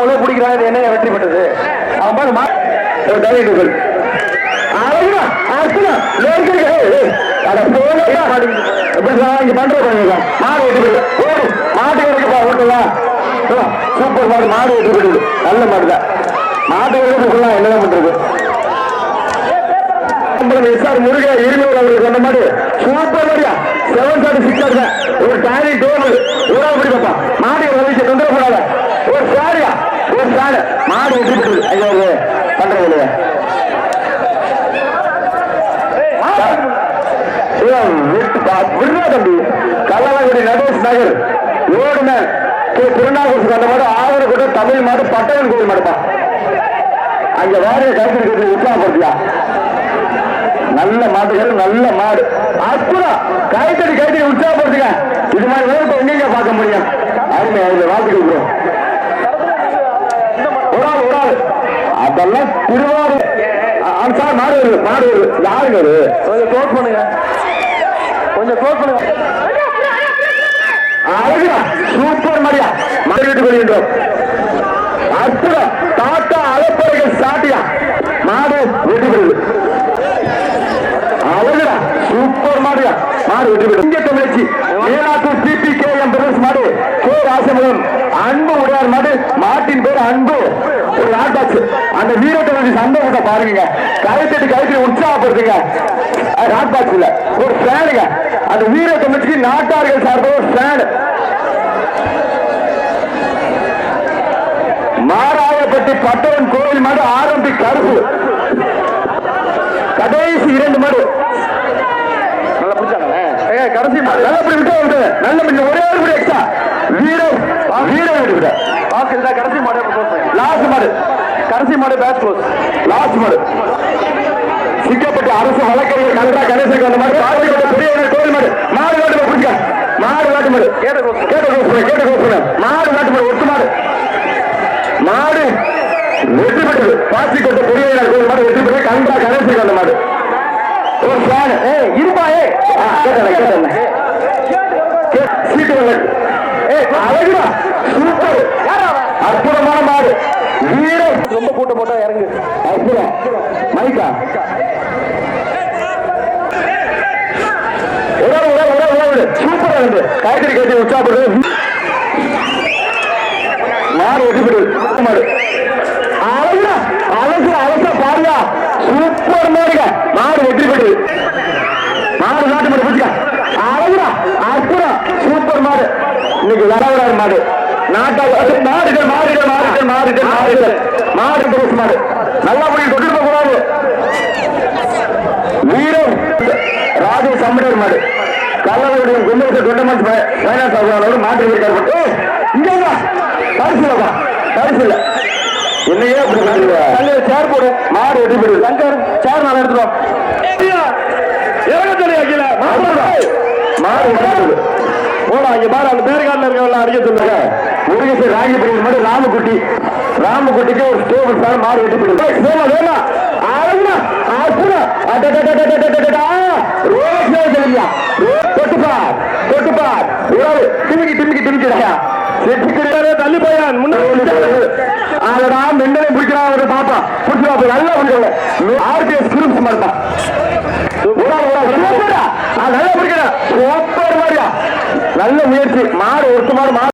அவங்களே பிடிக்கிறாங்க என்ன வெற்றி பெற்றது? அவன் பாரு தலைவர்கள் சூப்பர் மாடு மாடு வெற்றி நல்ல மாடுதான் மாட்டை என்ன பண்றது? எஸ்ஆர் முருகா இருநூறு அவர்கள் சொன்ன மாதிரி சூப்பர் செவன் சாடி சிக்ஸ் ஒரு டாரி டோர் உடா பிடிப்பா மாடு இல்லையா விடுறா தம்பி. கல்லலங்குடி நடேஷ் நகர். ஓடுன திருநாகூர் அந்த மாதிரி கூட தமிழ் மாடு பட்டவன் கோயில் மாடுப்பா. அங்க உற்சாகப்படுத்தியா? நல்ல மாடுகள் நல்ல மாடு. அற்புதம். கைத்தடி கைத்தடி உற்சாகப்படுத்துங்க. இது மாதிரி வேலை எங்கெங்க பார்க்க முடியும்? அருமை அருமை. ஒரு ஆள் ஒரு ஆள் அதெல்லாம் திருவாரூர் சார் மாடு வருது யாருங்க அது கொஞ்சம் க்ளோஸ் பண்ணுங்க. கொஞ்சம் க்ளோஸ் பண்ணுங்க. அழகுடா சூப்பர் மாதிரியா? மாடு வீட்டு கொள்கின்றோம் அற்புதம் டாட்டா அலப்பறைகள் சாட்டியா மாடு வெற்றி பெறுது அழகுடா சூப்பர் மாடியா மாடு வெற்றி பெறுது இங்கே தமிழச்சி மேலாத்தூர் சிபி கே எம் பிரதேஷ் மாடு கே ராசமுகம் அன்பு உடையார் மாடு மாட்டின் பேர் அன்பு. ஒரு நாட்டாச்சு அந்த வீரத்தை சந்தோஷத்தை பாருங்க. கைத்தட்டி கைத்தட்டி உற்சாகப்படுத்துங்க. நாட்டாச்சு இல்ல. ஒரு ஃபேனுங்க அந்த வீர தமிழ்ச்சி நாட்டார்கள் சார்பாக ஒரு ஃபேன் மாராயப்பட்டி பட்டவன் கோவில் மாடு ஆரம்பி கருப்பு. கடைசி இரண்டு மாடு. கடைசி மாடு. நல்லா பிடி ஒரே ஒரு பிடி எக்ஸ்ட்ரா வீரம் விட்டு விட பாக்கு இதுதான் கடைசி மாடு லாஸ்ட் மாடு கடைசி மாடு பேட்ச் க்ளோஸ் லாஸ்ட் மாடு சிக்கப்பட்ட அரசு வழக்கறிஞர் கலரா கணேசன் அந்த மாதிரி பாதிக்கப்பட்ட பெரியவனர் கோவில் மாடு. மாடு நாட்டு பிடிக்க மாடு நாட்டு மாடு. கேட்ட கேட்ட கோஸ் கேட்ட கோஸ் மாடு நாட்டு மாடு ஒட்டு மாடு. மாடு வெற்றி பெற்றது. பாசி கொட்ட பெரியவர்கள் கோவில் மாடு வெற்றி பெற்றது. கண்டா கணேசன் அந்த மாடு. ஒரு ஃபேன் ஏ இருப்பா ஏ கேட்டல கேட்டல அழகுடா. சூப்பர். அற்புதமான மாடு. வீரம் ரொம்ப கூட்டம் போட்டா இறங்கு. அற்புதம். மைக்கா உறவு உறவு உறவு உறவு சூப்பரா இருந்து காய்கறி கட்டி உற்சாகப்படுது. மாடு வெற்றி மாடு. அழகுடா. அழகு அழகா பாருங்க சூப்பர் மாடுங்க. மாடு வெற்றி மாடு நாட்டு மாடு பிடிச்சா அழகுடா அற்புதம் சூப்பர் மாடு இன்னைக்கு வரவரார் மாடு. நாட்டா மாடுகள் மாடுகள் மாடுகள் மாடுகள் மாடுகள். மாடு புதுசு மாடு. நல்லா போய் தொட்டு போக கூடாது. வீரம் ராஜு சம்படர் மாடு. கல்லவருடைய கும்பலத்தை தொண்டமன் ஃபைனான்ஸ் ஆகுவானோடு மாட்டு இருக்காரு இங்க வா. பரிசு இல்லப்பா பரிசு இல்ல என்னையே அப்படி பண்ணுங்க சேர் போடு. மாடு வெட்டி போடு சங்கர் சேர் நாளை எடுத்துரும் இறங்க அகில. மாடு மாடு போடா இங்க பாரு அந்த பேருக்காட்டில் இருக்கவங்க அடிக்க சொல்லுங்க. முருகேசு ராகி பிரிவு மாதிரி ராமகுட்டி ராமகுட்டிக்கு ஒரு ஸ்டோபர் சார் மாடு வெட்டி பிடிக்கும் வேணா வேணா. ஆளுங்க ஆப்புல தொட்டுப்பார் தொட்டுப்பார் உறவு டிமிக்கி டிமிக்கி டிமிக்கிடா செட்டுக்கிட்டாரே தள்ளி போயான். முன்னாடி அதடா மெண்டலை பிடிக்கிறான் அவரு பாப்பா. பிடிச்சிருவா நல்லா பிடிக்கல ஆர்பிஎஸ் குரூப்ஸ் மாட்டா முயற்சி. மாடு ஒரு சுமார் மாடு